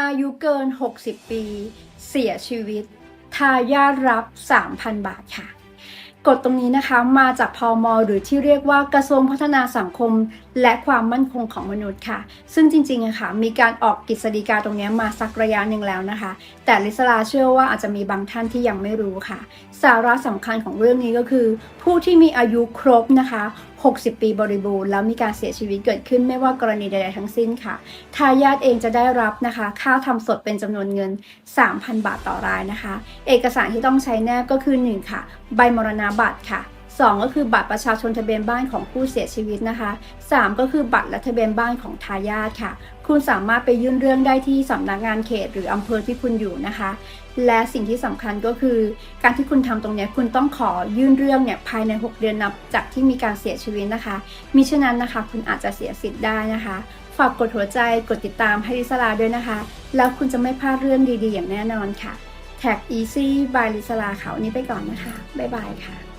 อายุเกิน 60 ปี เสียชีวิต ทายาทรับ 3,000 บาทค่ะ กฎตรงนี้นะคะมาจากพอมหรือที่เรียกว่ากระทรวงพัฒนาสังคม และความมั่นคงของมนุษย์ค่ะ ซึ่งจริงๆอะค่ะมีการออกกฤษฎีกาตรงนี้มาสักระยะหนึ่งแล้วนะคะ แต่ลิสลาเชื่อว่าอาจจะมีบางท่านที่ยังไม่รู้ค่ะ สาระสำคัญของเรื่องนี้ก็คือ ผู้ที่มีอายุครบนะคะ 60 ปีบริบูรณ์แล้วมีการเสียชีวิตเกิดขึ้นไม่ว่ากรณีใดๆทั้งสิ้นค่ะ ทายาทเองจะได้รับนะคะ ค่าทำสดเป็นจำนวนเงิน 3,000 บาทต่อรายนะคะ เอกสารที่ต้องใช้แนบก็คือ 1 ค่ะ ใบมรณบัตรค่ะ 2 ก็คือบัตรประชาชนทะเบียนบ้านของผู้เสียชีวิตนะคะ 3 ก็คือบัตรและทะเบียนบ้านของทายาทค่ะ คุณสามารถไปยื่นเรื่องได้ที่สำนักงานเขตหรืออำเภอที่คุณอยู่นะคะ และสิ่งที่สำคัญก็คือ การที่คุณทำตรงนี้คุณต้องขอยื่นเรื่องเนี่ยภายใน 6 เดือนนับจากที่มีการเสียชีวิตนะคะ มิฉะนั้นนะคะ คุณอาจจะเสียสิทธิ์ได้นะคะฝากกดหัวใจ กดติดตามให้ลิสลาด้วยนะคะ แล้วคุณจะไม่พลาดเรื่องดีๆ อย่างแน่นอนค่ะ แท็ก easy by ลิสลาเขาวันนี้ไปก่อนนะคะ บ๊ายบายค่ะ